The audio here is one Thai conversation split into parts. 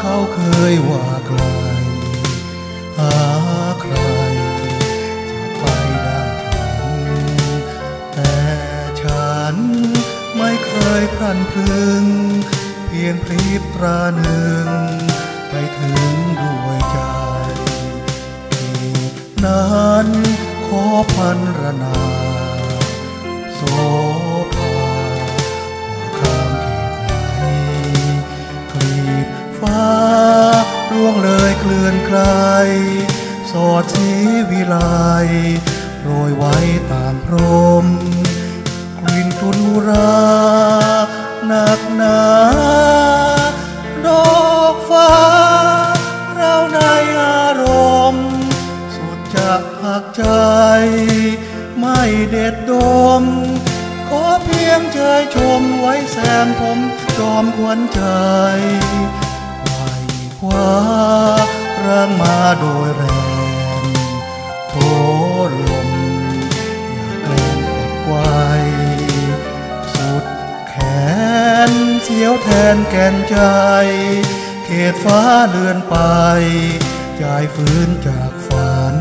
เขาเคยว่าไกลหาใครจะไปได้ถึงแต่ฉันไม่เคยพันพรึง เพียงพริบตาหนึ่ง ไปถึงด้วยใจที่นั้นขอพันระนาโซ สอดสีวิไลโรยไว้ตามพรม กลิ่นตุนราหนักหนาดอกฟ้า เราในอารมณ์ สุดจะหักใจ ไม่เด็ดดม ขอเพียงเชยชมไว้แสนผมจอมขวัญใจไหวคว้าร่างมาโดยแรง สียวแทนแก่นใจ เขตฟ้าเลื่อนไป ใจฟื้นจากฝัน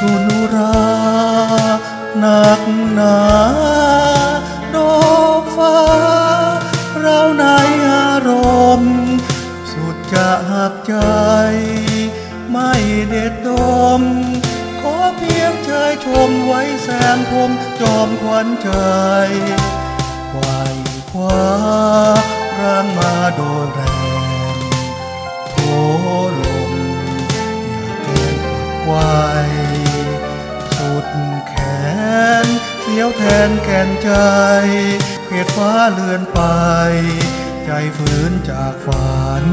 กุนุราหนักหนาดอกฟ้า เราในอารมณ์ สุดจะหักใจ ไม่เด็ดดม ขอเพียงเชยชมไว้แสนผมจอมขวัญใจไหวคว้าร่างมาโดยแรง วสุดแขนเสียวแทนแก่นใจเพียดฟ้าเลื่อนไป ใจฝืนจากฝัน